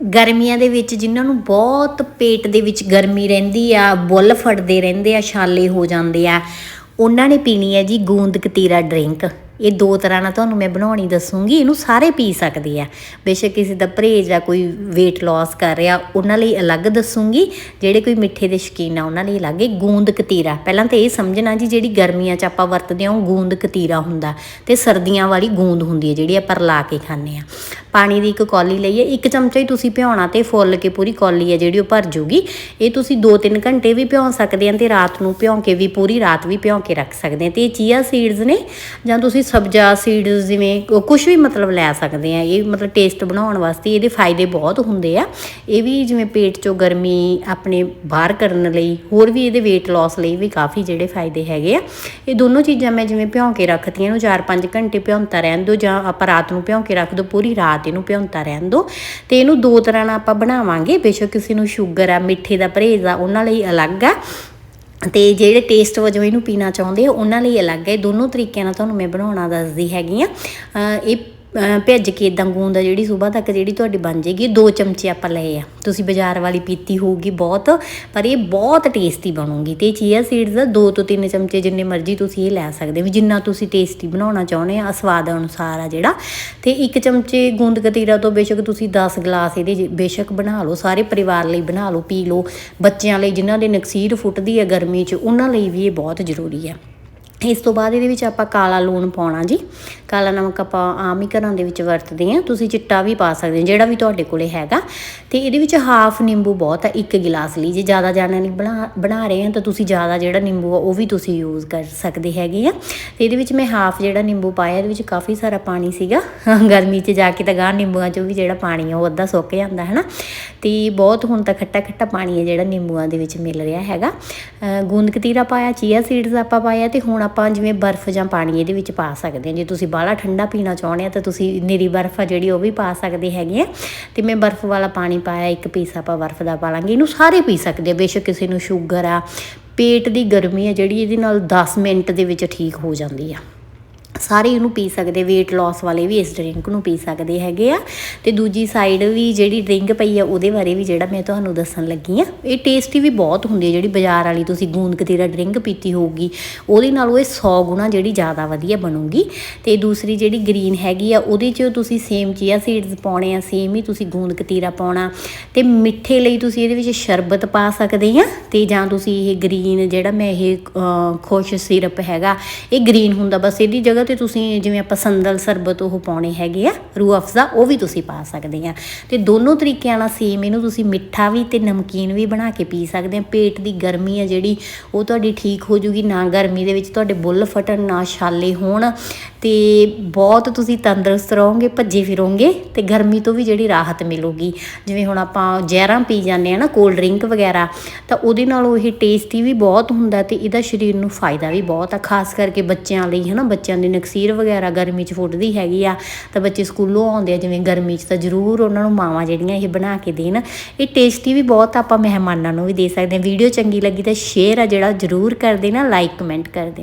ਗਰਮੀਆਂ ਦੇ ਵਿੱਚ ਜਿਨ੍ਹਾਂ ਨੂੰ ਬਹੁਤ ਪੇਟ ਦੇ ਵਿੱਚ ਗਰਮੀ ਰਹਿੰਦੀ ਆ, ਬੁੱਲ ਫੜਦੇ ਰਹਿੰਦੇ ਆ, ਛਾਲੇ ਹੋ ਜਾਂਦੇ ਆ, ਉਹਨਾਂ ਨੇ ਪੀਣੀ ਹੈ ਜੀ ਗੂੰਦ ਕਤੀਰਾ ਡਰਿੰਕ। ਇਹ ਦੋ ਤਰ੍ਹਾਂ ਨਾਲ ਤੁਹਾਨੂੰ ਮੈਂ ਬਣਾਉਣੀ ਦੱਸੂਗੀ, ਇਹਨੂੰ ਸਾਰੇ ਪੀ ਸਕਦੇ ਆ। ਬੇਸ਼ੱਕ ਕਿਸੇ ਦਾ ਪਰਹੇਜ਼ ਆ, ਕੋਈ weight loss ਕਰ ਰਿਹਾ, ਉਹਨਾਂ ਲਈ ਅਲੱਗ ਦੱਸੂਗੀ, ਜਿਹੜੇ ਕੋਈ ਮਿੱਠੇ ਦੇ ਸ਼ੌਕੀਨ ਆ, ਉਹਨਾਂ ਲਈ ਅਲੱਗ। ਹੈ ਗੂੰਦ ਕਤੀਰਾ, ਪਹਿਲਾਂ ਤਾਂ ਇਹ ਸਮਝਣਾ ਜੀ, ਜਿਹੜੀ ਗਰਮੀਆਂ 'ਚ ਆਪਾਂ ਵਰਤਦੇ ਹਾਂ, ਉਹ ਗੂੰਦ ਕਤੀਰਾ ਹੁੰਦਾ ਤੇ ਸਰਦੀਆਂ ਵਾਲੀ ਗੂੰਦ ਹੁੰਦੀ ਹੈ, ਜਿਹੜੀ ਆਪਾਂ ਰਲਾ ਕੇ ਖਾਂਦੇ ਆ ਪਾਣੀ ਦੀ ਇੱਕ ਕੌਲੀ ਲਈ ਹੈ ਇੱਕ ਚਮਚਾ ਹੀ ਤੁਸੀਂ ਭਿਉਣਾ ਤੇ ਫੁੱਲ ਕੇ ਪੂਰੀ ਕੌਲੀ ਹੈ ਜਿਹੜੀ ਉਹ ਭਰ ਜੂਗੀ। ਇਹ ਤੁਸੀਂ 2-3 ਘੰਟੇ ਵੀ ਭਿਉਂ ਸਕਦੇ ਆ ਤੇ ਰਾਤ ਨੂੰ ਭਿਉਂ ਕੇ ਵੀ, ਪੂਰੀ ਰਾਤ ਵੀ ਭਿਉਂ ਕੇ ਰੱਖ ਸਕਦੇ ਆ ਤੇ ਇਹ ਚੀਆ ਸੀਡਸ ਨੇ, ਜਾਂ ਤੁਸੀਂ ਸਬਜ਼ਾ ਸੀਡਸ ਜਿਵੇਂ ਕੁਝ ਵੀ ਮਤਲਬ ਲੈ ਸਕਦੇ ਆ ਇਹ ਮਤਲਬ ਟੇਸਟ ਬਣਾਉਣ ਵਾਸਤੇ ਇਹਦੇ ਫਾਇਦੇ ਬਹੁਤ ਹੁੰਦੇ ਆ। ਇਹ ਵੀ ਜਿਵੇਂ ਪੇਟ ਚੋਂ ਗਰਮੀ ਆਪਣੇ ਬਾਹਰ ਕਰਨ ਲਈ, ਹੋਰ ਵੀ ਇਹਦੇ weight loss ਲਈ ਵੀ ਕਾਫੀ ਜਿਹੜੇ ਫਾਇਦੇ ਹੈਗੇ ਆ। ਇਹ ਦੋਨੋਂ ਚੀਜ਼ਾਂ ਮੈਂ ਜਿਵੇਂ ਭਿਉਂ ਕੇ ਰੱਖਤੀਆਂ, ਇਹਨੂੰ 4-5 ਘੰਟੇ ਭਿਉਂਤਾ ਰਹਿਣ ਦਿਓ, ਜਾਂ ਆਪਾਂ ਰਾਤ ਨੂੰ ਭਿਉਂ ਕੇ ਰੱਖ ਦਿਓ, ਪੂਰੀ ਰਾਤ ਇਹਨੂੰ ਭਿਉਂਤਾ ਰਹਿਣ ਦਿਓ ਤੇ ਇਹਨੂੰ ਦੋ ਤਰ੍ਹਾਂ ਨਾਲ ਆਪਾਂ ਬਣਾਵਾਂਗੇ। ਬੇਸ਼ੱਕ ਕਿਸੇ ਨੂੰ ਸ਼ੂਗਰ ਆ, ਮਿੱਠੇ ਦਾ ਪਰਹੇਜ਼ ਆ, ਉਹਨਾਂ ਲਈ ਅਲੱਗ ਆ। ਤੇ ਜਿਹੜੇ ਟੇਸਟ ਵਜੋਂ ਇਹਨੂੰ ਪੀਣਾ ਚਾਹੁੰਦੇ ਆ, ਉਹਨਾਂ ਲਈ ਅਲੱਗ ਹੈ ਦੋਨੋਂ ਤਰੀਕਿਆਂ ਨਾਲ ਤੁਹਾਨੂੰ ਮੈਂ ਬਣਾਉਣਾ ਦੱਸਦੀ ਹੈਗੀ ਆ। ਅਹ ਇਹ ਭਿੱਜ ਕੇ ਇਦਾਂ ਗੂੰਦ ਆ ਜਿਹੜੀ ਸਵੇਰ ਤੱਕ ਜਿਹੜੀ ਤੁਹਾਡੀ ਬਣ ਜੇਗੀ ਦੋ ਚਮਚੇ ਆਪਾਂ ਲਏ ਆ। ਤੁਸੀਂ ਬਾਜ਼ਾਰ ਵਾਲੀ ਪੀਤੀ ਹੋਊਗੀ ਬਹੁਤ, ਪਰ ਇਹ ਬਹੁਤ ਟੇਸਟੀ ਬਣੂਗੀ ਤੇ ਚੀਆ ਸੀਡਸ ਦਾ ਦੋ ਤੋਂ ਤਿੰਨ ਚਮਚੇ ਜਿੰਨੇ ਮਰਜ਼ੀ ਤੁਸੀਂ ਇਹ ਲੈ ਸਕਦੇ ਵੀ ਜਿੰਨਾ ਤੁਸੀਂ ਟੇਸਟੀ ਬਣਾਉਣਾ ਚਾਹੁੰਦੇ ਆ, ਸਵਾਦ ਅਨੁਸਾਰ ਆ ਜਿਹੜਾ। ਤੇ ਇੱਕ ਚਮਚੇ ਗੂੰਦ ਕਤੀਰਾ ਤੋਂ ਬੇਸ਼ੱਕ ਤੁਸੀਂ 10 ਗਲਾਸ ਇਹਦੇ ਜ- ਬੇਸ਼ੱਕ ਬਣਾ ਲਓ, ਸਾਰੇ ਪਰਿਵਾਰ ਲਈ ਬਣਾ ਲਓ, ਪੀ ਲਓ। ਬੱਚਿਆਂ ਲਈ ਜਿਨ੍ਹਾਂ ਦੇ ਨਕਸੀਰ ਫੁੱਟਦੀ ਹੈ ਗਰਮੀ 'ਚ, ਉਹਨਾਂ ਲਈ ਵੀ ਇਹ ਬਹੁਤ ਜ਼ਰੂਰੀ ਹੈ ਇਸ ਤੋਂ ਬਾਅਦ ਇਹਦੇ ਵਿੱਚ ਆਪਾਂ ਕਾਲਾ ਲੂਣ ਪਾਉਣਾ ਜੀ। ਕਾਲਾ ਨਮਕ ਆਪਾਂ ਆਮ ਹੀ ਘਰਾਂ ਦੇ ਵਿੱਚ ਵਰਤਦੇ ਹਾਂ। ਤੁਸੀਂ ਚਿੱਟਾ ਵੀ ਪਾ ਸਕਦੇ ਹੋ, ਜਿਹੜਾ ਵੀ ਤੁਹਾਡੇ ਕੋਲੇ ਹੈਗਾ। ਤੇ ਇਹਦੇ ਵਿੱਚ ਹਾਫ ਨਿੰਬੂ ਬਹੁਤ ਆ ਇੱਕ ਗਿਲਾਸ ਲਈ। ਜੇ ਜ਼ਿਆਦਾ ਜਾਣਾ ਨਹੀਂ ਬਣਾ ਬਣਾ ਰਹੇ ਹਾਂ ਤਾਂ ਤੁਸੀਂ ਜ਼ਿਆਦਾ ਜਿਹੜਾ ਨਿੰਬੂ ਆ, ਉਹ ਵੀ ਤੁਸੀਂ ਯੂਜ਼ ਕਰ ਸਕਦੇ ਹੈਗੇ ਆ। ਤੇ ਇਹਦੇ ਵਿੱਚ ਮੈਂ ਹਾਫ ਜਿਹੜਾ ਨਿੰਬੂ ਪਾਇਆ, ਇਹਦੇ ਵਿੱਚ ਕਾਫੀ ਸਾਰਾ ਪਾਣੀ ਸੀਗਾ। ਗਰਮੀ 'ਚ ਜਾ ਕੇ ਤਾਂ ਗਾਂ ਨਿੰਬੂਆਂ 'ਚੋਂ ਵੀ ਜਿਹੜਾ ਪਾਣੀ ਆ, ਉਹ ਅੱਧਾ ਸੁੱਕ ਜਾਂਦਾ ਹੈ ਨਾ ਤੇ ਬਹੁਤ ਹੁਣ ਤਾਂ ਖੱਟਾ ਖੱਟਾ ਪਾਣੀ ਹੈ ਜਿਹੜਾ ਨਿੰਬੂਆਂ ਦੇ ਵਿੱਚ ਮਿਲ ਰਿਹਾ ਹੈਗਾ। ਅਹ ਗੂੰਦ ਕਤੀਰਾ ਪਾਇਆ ਚੀਆ ਸੀਡਸ ਆਪਾਂ ਪਾਇਆ ਤੇ ਹੁਣ ਆਪਾਂ ਜਿਵੇਂ ਬਰਫ਼ ਜਾਂ ਪਾਣੀ ਇਹਦੇ ਵਿੱਚ ਪਾ ਸਕਦੇ ਹਾਂ। ਜੇ ਤੁਸੀਂ ਬਾਹਲਾ ਠੰਡਾ ਪੀਣਾ ਚਾਹੁੰਦੇ ਆ ਤਾਂ ਤੁਸੀਂ ਨਿਰੀ ਬਰਫ਼ ਆ ਜਿਹੜੀ ਉਹ ਵੀ ਪਾ ਸਕਦੇ ਹੈਗੇ ਆ। ਤੇ ਮੈਂ ਬਰਫ਼ ਵਾਲਾ ਪਾਣੀ ਪਾਇਆ, ਇੱਕ ਪੀਸ ਆਪਾਂ ਬਰਫ਼ ਦਾ ਪਾ ਲਾਂਗੇ। ਇਹਨੂੰ ਸਾਰੇ ਪੀ ਸਕਦੇ ਆ, ਬੇਸ਼ੱਕ ਕਿਸੇ ਨੂੰ ਸ਼ੂਗਰ ਆ, ਪੇਟ ਦੀ ਗਰਮੀ ਆ ਜਿਹੜੀ ਇਹਦੇ ਨਾਲ 10 ਮਿੰਟ ਦੇ ਵਿੱਚ ਠੀਕ ਹੋ ਜਾਂਦੀ ਆ। ਸਾਰੇ ਇਹਨੂੰ ਪੀ ਸਕਦੇ, weight loss ਵਾਲੇ ਵੀ ਇਸ ਡਰਿੰਕ ਨੂੰ ਪੀ ਸਕਦੇ ਹੈਗੇ ਆ। ਤੇ ਦੂਜੀ ਸਾਈਡ ਵੀ ਜਿਹੜੀ ਡਰਿੰਕ ਪਈ ਆ, ਉਹਦੇ ਬਾਰੇ ਵੀ ਜਿਹੜਾ ਮੈਂ ਤੁਹਾਨੂੰ ਦੱਸਣ ਲੱਗੀ ਆ। ਇਹ ਟੇਸਟੀ ਵੀ ਬਹੁਤ ਹੁੰਦੀ ਹੈ ਜਿਹੜੀ ਬਾਜ਼ਾਰ ਵਾਲੀ ਤੁਸੀਂ ਗੂੰਦ ਕਤੀਰਾ ਡਰਿੰਕ ਪੀਤੀ ਹੋਊਗੀ, ਉਹਦੇ ਨਾਲੋਂ ਇਹ 100 ਗੁਣਾ ਜਿਹੜੀ ਜ਼ਿਆਦਾ ਵਧੀਆ ਬਣੂਗੀ। ਤੇ ਦੂਸਰੀ ਜਿਹੜੀ ਗ੍ਰੀਨ ਹੈਗੀ ਆ, ਉਹਦੇ 'ਚ ਤੁਸੀਂ ਸੇਮ ਚੀਆ ਸੀਡਸ ਪਾਉਣੇ ਆ ਸੇਮ ਹੀ ਤੁਸੀਂ ਗੂੰਦ ਕਤੀਰਾ ਪਾਉਣਾ। ਤੇ ਮਿੱਠੇ ਲਈ ਤੁਸੀਂ ਇਹਦੇ ਵਿੱਚ ਸ਼ਰਬਤ ਪਾ ਸਕਦੇ ਆ, ਤੇ ਜਾਂ ਤੁਸੀਂ ਇਹ ਗ੍ਰੀਨ ਜਿਹੜਾ ਮੈਂ ਇਹ ਖੁਸ਼ ਸਿਰਪ ਹੈਗਾ, ਇਹ ਗ੍ਰੀਨ ਹੁੰਦਾ, ਬਸ ਇਹਦੀ ਜਗ੍ਹਾ ਤੇ ਤੁਸੀਂ ਜਿਵੇਂ ਆਪਾਂ ਸੰਦਲ ਸਰਬਤ ਉਹ ਪਾਉਣੇ ਹੈਗੇ ਆ, ਰੂਹ ਅਫਜ਼ਾ, ਉਹ ਵੀ ਤੁਸੀਂ ਪਾ ਸਕਦੇ ਆ। ਤੇ ਦੋਨੋਂ ਤਰੀਕਿਆਂ ਨਾਲ ਸੇਮ ਇਹਨੂੰ ਤੁਸੀਂ ਮਿੱਠਾ ਵੀ ਤੇ ਨਮਕੀਨ ਵੀ ਬਣਾ ਕੇ ਪੀ ਸਕਦੇ ਆ। ਪੇਟ ਦੀ ਗਰਮੀ ਆ ਜਿਹੜੀ, ਉਹ ਤੁਹਾਡੀ ਠੀਕ ਹੋ ਜੂਗੀ, ਨਾ ਗਰਮੀ ਦੇ ਵਿੱਚ ਤੁਹਾਡੇ ਬੁੱਲ ਫਟਣ, ਨਾ ਛਾਲੇ ਹੋਣ। ਤੇ ਬਹੁਤ ਤੁਸੀਂ ਤੰਦਰੁਸਤ ਰਹੋਗੇ, ਭੱਜੇ ਫਿਰੋਗੇ ਤੇ ਗਰਮੀ ਤੋਂ ਵੀ ਜਿਹੜੀ ਰਾਹਤ ਮਿਲੂਗੀ। ਜਿਵੇਂ ਹੁਣ ਆਪਾਂ ਜ਼ਹਿਰਾਂ ਪੀ ਜਾਂਦੇ ਆ ਨਾ ਕੋਲਡ ਡਰਿੰਕ ਵਗੈਰਾ, ਤਾਂ ਉਹਦੇ ਨਾਲੋਂ ਇਹ ਟੇਸਟੀ ਵੀ ਬਹੁਤ ਹੁੰਦਾ ਤੇ ਇਹਦਾ ਸਰੀਰ ਨੂੰ ਫਾਇਦਾ ਵੀ ਬਹੁਤ ਆ। ਖਾਸ ਕਰਕੇ ਬੱਚਿਆਂ ਲਈ, ਹਨਾ, ਬੱਚਿਆਂ ਦੇ ਨਕਸੀਰ ਵਗੈਰਾ ਗਰਮੀ 'ਚ ਫੁੱਟਦੀ ਹੈਗੀ ਆ, ਤਾਂ ਬੱਚੇ ਸਕੂਲੋਂ ਆਉਂਦੇ ਆ, ਜਿਵੇਂ ਗਰਮੀ 'ਚ ਤਾਂ ਜ਼ਰੂਰ ਉਹਨਾਂ ਨੂੰ ਮਾਵਾਂ ਜਿਹੜੀਆਂ ਇਹ ਬਣਾ ਕੇ ਦੇਣ। ਇਹ ਟੇਸਟੀ ਵੀ ਬਹੁਤ ਆਪਾਂ ਮਹਿਮਾਨਾਂ ਨੂੰ ਵੀ ਦੇ ਸਕਦੇ ਹਾਂ। ਵੀਡੀਓ ਚੰਗੀ ਲੱਗੀ ਤਾਂ ਸ਼ੇਅਰ ਆ ਜਿਹੜਾ ਜ਼ਰੂਰ ਕਰ ਦੇਣਾ ਲਾਈਕ ਕਮੈਂਟ ਕਰ ਦੇਣਾ।